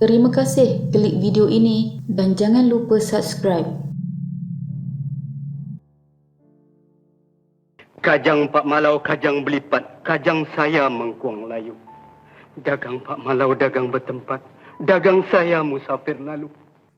Terima kasih klik video ini dan jangan lupa subscribe. Kajang Pak Malau kajang belipat, kajang saya mengkuang layu. Dagang Pak Malau dagang bertempat, dagang saya musafir lalu.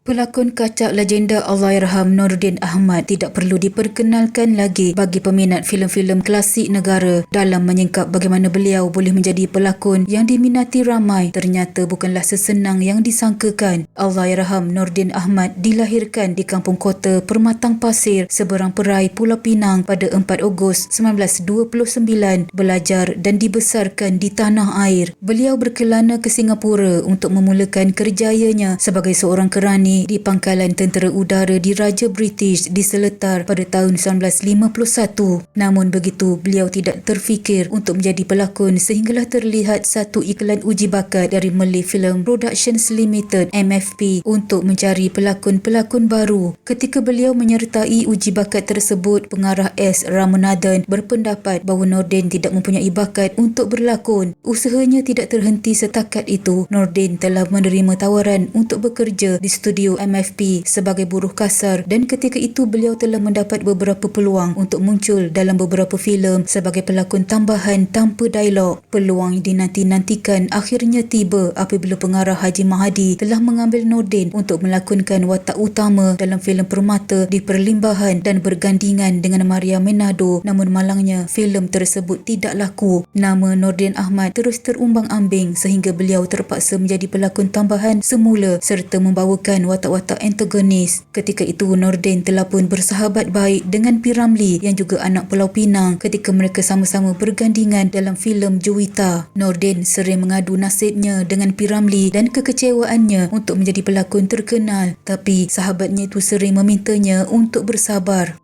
Pelakon kacak legenda Allahyarham Nordin Ahmad tidak perlu diperkenalkan lagi bagi peminat filem-filem klasik negara dalam menyingkap bagaimana beliau boleh menjadi pelakon yang diminati ramai ternyata bukanlah sesenang yang disangkakan. Allahyarham Nordin Ahmad dilahirkan di kampung kota Permatang Pasir seberang perai Pulau Pinang pada 4 Ogos 1929 belajar dan dibesarkan di tanah air. Beliau berkelana ke Singapura untuk memulakan kerjayanya sebagai seorang kerani di Pangkalan Tentera Udara di Raja British di Seletar pada tahun 1951. Namun begitu, beliau tidak terfikir untuk menjadi pelakon sehinggalah terlihat satu iklan uji bakat dari Malay Film Productions Limited MFP untuk mencari pelakon-pelakon baru. Ketika beliau menyertai uji bakat tersebut, pengarah S. Ramanathan berpendapat bahawa Nordin tidak mempunyai bakat untuk berlakon. Usahanya tidak terhenti setakat itu. Nordin telah menerima tawaran untuk bekerja di studio studio MFP sebagai buruh kasar dan ketika itu beliau telah mendapat beberapa peluang untuk muncul dalam beberapa filem sebagai pelakon tambahan tanpa dialog. Peluang yang dinanti-nantikan akhirnya tiba apabila pengarah Haji Mahadi telah mengambil Nordin untuk melakonkan watak utama dalam filem Permata di Perlimbahan dan bergandingan dengan Maria Menado namun malangnya filem tersebut tidak laku. Nama Nordin Ahmad terus terumbang-ambing sehingga beliau terpaksa menjadi pelakon tambahan semula serta membawakan watak-watak antagonis. Ketika itu Nordin telah pun bersahabat baik dengan Piramli yang juga anak Pulau Pinang ketika mereka sama-sama bergandingan dalam filem Juwita. Nordin sering mengadu nasibnya dengan Piramli dan kekecewaannya untuk menjadi pelakon terkenal tapi sahabatnya itu sering memintanya untuk bersabar.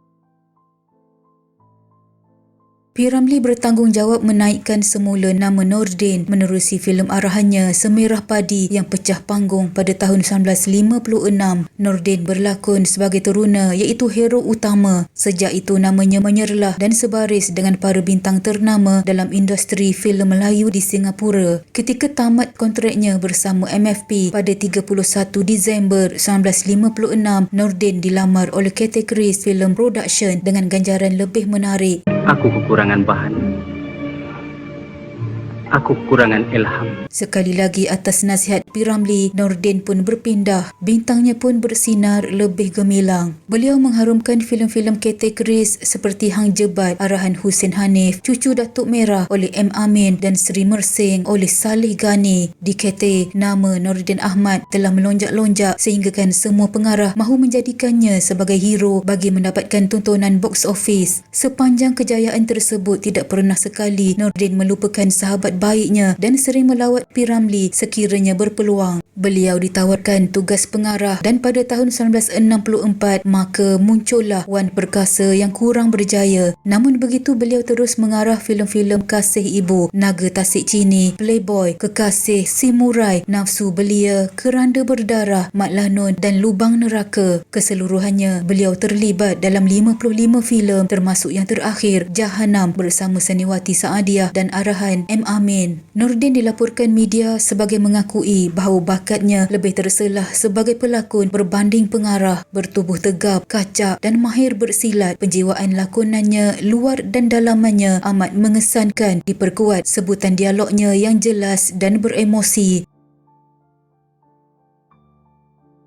P. Ramlee bertanggungjawab menaikkan semula nama Nordin menerusi filem arahannya Semerah Padi yang pecah panggung pada tahun 1956. Nordin berlakon sebagai teruna iaitu hero utama. Sejak itu namanya menyerlah dan sebaris dengan para bintang ternama dalam industri filem Melayu di Singapura. Ketika tamat kontraknya bersama MFP pada 31 Disember 1956, Nordin dilamar oleh kategori filem production dengan ganjaran lebih menarik. Aku kekurangan bahan. Aku kekurangan ilham. Sekali lagi atas nasihat P. Ramlee, Nordin pun berpindah. Bintangnya pun bersinar lebih gemilang. Beliau mengharumkan filem-filem kategoris seperti Hang Jebat arahan Hussein Hanif, Cucu Datuk Merah oleh M. Amin dan Sri Mersing oleh Salih Ghani. Di KT, nama Nordin Ahmad telah melonjak-lonjak sehinggakan semua pengarah mahu menjadikannya sebagai hero bagi mendapatkan tontonan box office. Sepanjang kejayaan tersebut tidak pernah sekali Nordin melupakan sahabat baiknya dan sering melawat P. Ramlee sekiranya berpeluang. Beliau ditawarkan tugas pengarah dan pada tahun 1964 maka muncullah Wan Perkasa yang kurang berjaya. Namun begitu beliau terus mengarah filem-filem Kasih Ibu, Naga Tasik Cini, Playboy, Kekasih, Si Murai, Nafsu Belia, Keranda Berdarah, Mat Lanun dan Lubang Neraka. Keseluruhannya beliau terlibat dalam 55 filem termasuk yang terakhir Jahanam bersama Seniwati Saadiah dan arahan M. Amin. Nordin dilaporkan media sebagai mengakui bahawa bakatnya lebih terselah sebagai pelakon berbanding pengarah, bertubuh tegap, kacak dan mahir bersilat. Penjiwaan lakonannya luar dan dalamannya amat mengesankan diperkuat sebutan dialognya yang jelas dan beremosi.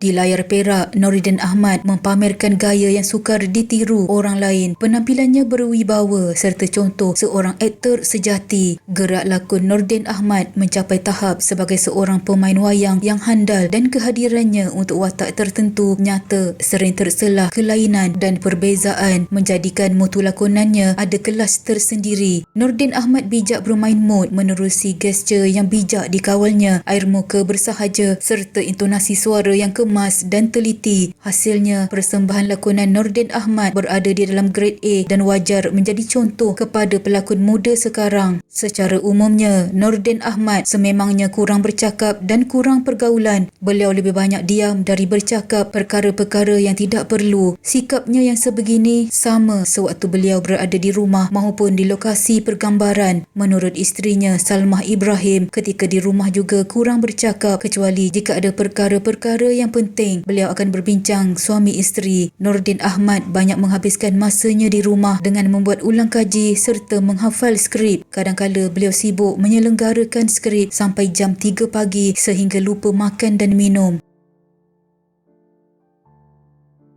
Di layar perak, Noridin Ahmad mempamerkan gaya yang sukar ditiru orang lain. Penampilannya berwibawa serta contoh seorang aktor sejati. Gerak lakon Noridin Ahmad mencapai tahap sebagai seorang pemain wayang yang handal dan kehadirannya untuk watak tertentu nyata sering terselah kelainan dan perbezaan menjadikan mutu lakonannya ada kelas tersendiri. Nordin Ahmad bijak bermain mood menerusi gesture yang bijak dikawalnya, air muka bersahaja serta intonasi suara yang kemudian kemas dan teliti. Hasilnya, persembahan lakonan Nordin Ahmad berada di dalam grade A dan wajar menjadi contoh kepada pelakon muda sekarang. Secara umumnya, Nordin Ahmad sememangnya kurang bercakap dan kurang pergaulan. Beliau lebih banyak diam dari bercakap perkara-perkara yang tidak perlu. Sikapnya yang sebegini sama sewaktu beliau berada di rumah maupun di lokasi pergambaran. Menurut isterinya Salmah Ibrahim, ketika di rumah juga kurang bercakap kecuali jika ada perkara-perkara yang penting. Beliau akan berbincang suami isteri. Nordin Ahmad banyak menghabiskan masanya di rumah dengan membuat ulang kaji serta menghafal skrip. Kadang-kala beliau sibuk menyelenggarakan skrip sampai jam 3 pagi sehingga lupa makan dan minum.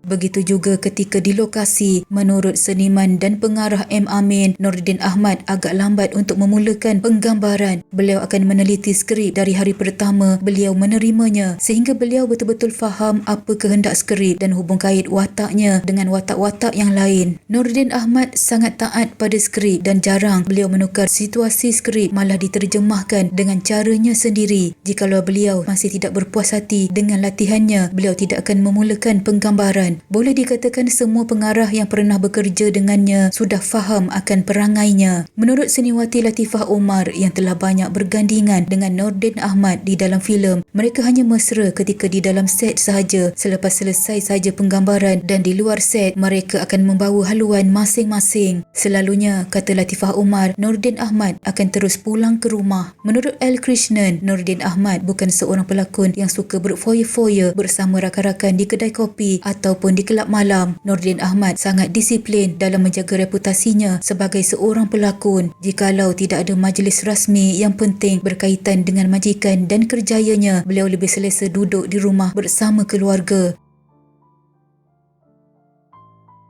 Begitu juga ketika di lokasi, menurut seniman dan pengarah M. Amin, Nordin Ahmad agak lambat untuk memulakan penggambaran. Beliau akan meneliti skrip dari hari pertama beliau menerimanya sehingga beliau betul-betul faham apa kehendak skrip dan hubung kait wataknya dengan watak-watak yang lain. Nordin Ahmad sangat taat pada skrip dan jarang beliau menukar situasi skrip malah diterjemahkan dengan caranya sendiri. Jikalau beliau masih tidak berpuas hati dengan latihannya, beliau tidak akan memulakan penggambaran boleh dikatakan semua pengarah yang pernah bekerja dengannya sudah faham akan perangainya. Menurut seniwati Latifah Omar yang telah banyak bergandingan dengan Nordin Ahmad di dalam filem, mereka hanya mesra ketika di dalam set sahaja selepas selesai sahaja penggambaran dan di luar set mereka akan membawa haluan masing-masing. Selalunya, kata Latifah Omar, Nordin Ahmad akan terus pulang ke rumah. Menurut L. Krishnan, Nordin Ahmad bukan seorang pelakon yang suka berfoya-foya bersama rakan-rakan di kedai kopi ataupun ataupun di kelab malam, Nordin Ahmad sangat disiplin dalam menjaga reputasinya sebagai seorang pelakon. Jikalau tidak ada majlis rasmi yang penting berkaitan dengan majikan dan kerjayanya, beliau lebih selesa duduk di rumah bersama keluarga.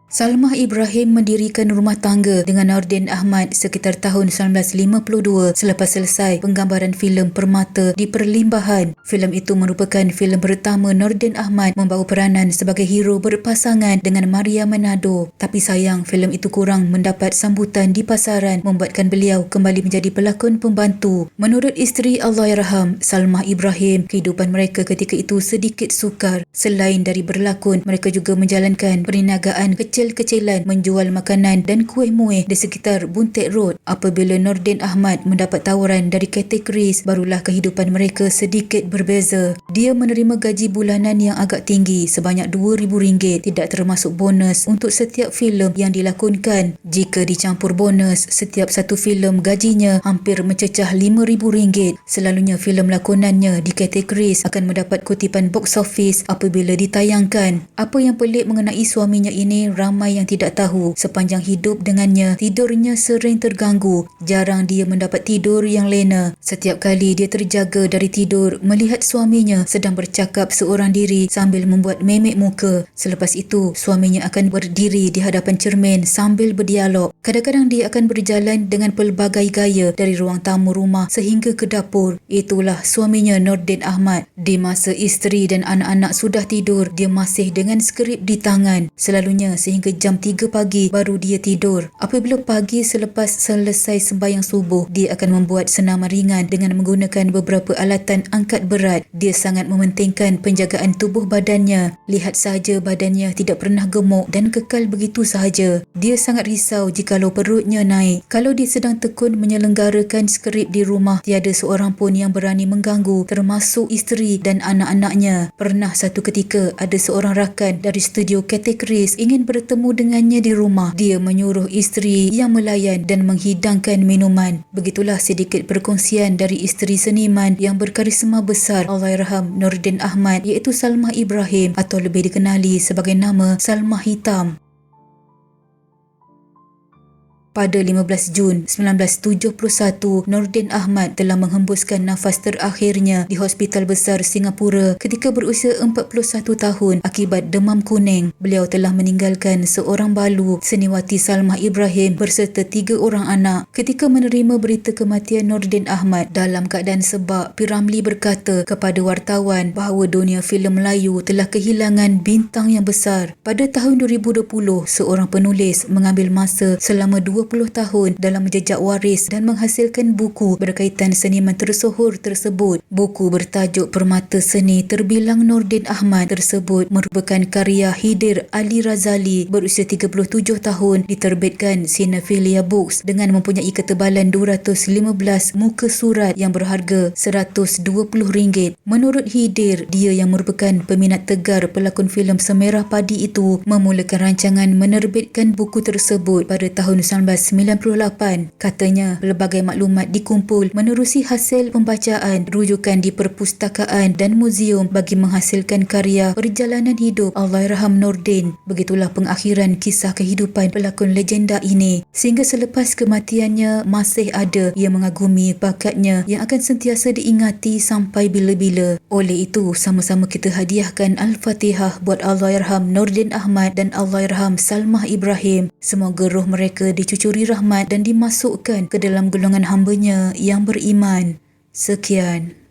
Salmah Ibrahim mendirikan rumah tangga dengan Nordin Ahmad sekitar tahun 1952 selepas selesai penggambaran filem Permata di Perlimbahan. Filem itu merupakan filem pertama Nordin Ahmad membawa peranan sebagai hero berpasangan dengan Maria Manado. Tapi sayang filem itu kurang mendapat sambutan di pasaran membuatkan beliau kembali menjadi pelakon pembantu. Menurut isteri Allahyarham, Salmah Ibrahim, kehidupan mereka ketika itu sedikit sukar. Selain dari berlakon, mereka juga menjalankan perniagaan kecil kecil-kecilan menjual makanan dan kuih muih di sekitar Buntet Road. Apabila Nordin Ahmad mendapat tawaran dari Chris, barulah kehidupan mereka sedikit berbeza. Dia menerima gaji bulanan yang agak tinggi sebanyak RM2,000 tidak termasuk bonus untuk setiap filem yang dilakonkan. Jika dicampur bonus, setiap satu filem gajinya hampir mencecah RM5,000. Selalunya filem lakonannya di Chris akan mendapat kutipan box office apabila ditayangkan. Apa yang pelik mengenai suaminya ini ramai yang tidak tahu sepanjang hidup dengannya tidurnya sering terganggu. Jarang dia mendapat tidur yang lena. Setiap kali dia terjaga dari tidur melihat suaminya sedang bercakap seorang diri sambil membuat memek muka. Selepas itu suaminya akan berdiri di hadapan cermin sambil berdialog. Kadang-kadang dia akan berjalan dengan pelbagai gaya dari ruang tamu rumah sehingga ke dapur. Itulah suaminya Nordin Ahmad. Di masa isteri dan anak-anak sudah tidur dia masih dengan skrip di tangan. Selalunya sehingga hingga jam 3 pagi baru dia tidur. Apabila pagi selepas selesai sembahyang subuh, dia akan membuat senaman ringan dengan menggunakan beberapa alatan angkat berat. Dia sangat mementingkan penjagaan tubuh badannya. Lihat sahaja badannya tidak pernah gemuk dan kekal begitu sahaja. Dia sangat risau jikalau perutnya naik. Kalau dia sedang tekun menyelenggarakan skrip di rumah, tiada seorang pun yang berani mengganggu termasuk isteri dan anak-anaknya. Pernah satu ketika ada seorang rakan dari studio kategoris ingin bertemu bertemu dengannya di rumah. Dia menyuruh isteri yang melayan dan menghidangkan minuman. Begitulah sedikit perkongsian dari isteri seniman yang berkarisma besar Allahyarham Nordin Ahmad iaitu Salmah Ibrahim atau lebih dikenali sebagai nama Salmah Hitam. Pada 15 Jun 1971, Nordin Ahmad telah menghembuskan nafas terakhirnya di Hospital Besar Singapura ketika berusia 41 tahun akibat demam kuning. Beliau telah meninggalkan seorang balu, seniwati Salmah Ibrahim berserta tiga orang anak. Ketika menerima berita kematian Nordin Ahmad dalam keadaan sebab, Piramli berkata kepada wartawan bahawa dunia filem Melayu telah kehilangan bintang yang besar. Pada tahun 2020, seorang penulis mengambil masa selama 2 20 tahun dalam menjejak waris dan menghasilkan buku berkaitan seniman tersohor tersebut. Buku bertajuk Permata Seni terbilang Nordin Ahmad tersebut merupakan karya Hidir Ali Razali berusia 37 tahun diterbitkan Cinephilia Books dengan mempunyai ketebalan 215 muka surat yang berharga RM120. Menurut Hidir, dia yang merupakan peminat tegar pelakon filem Semerah Padi itu memulakan rancangan menerbitkan buku tersebut pada tahun 1998. Katanya, pelbagai maklumat dikumpul menerusi hasil pembacaan rujukan di perpustakaan dan muzium bagi menghasilkan karya perjalanan hidup Allahyarham Nordin. Begitulah pengakhiran kisah kehidupan pelakon legenda ini. Sehingga selepas kematiannya masih ada yang mengagumi bakatnya yang akan sentiasa diingati sampai bila-bila. Oleh itu, sama-sama kita hadiahkan Al-Fatihah buat Allahyarham Nordin Ahmad dan Allahyarham Salmah Ibrahim. Semoga roh mereka dicucuri rahmat dan dimasukkan ke dalam golongan hambanya yang beriman. Sekian.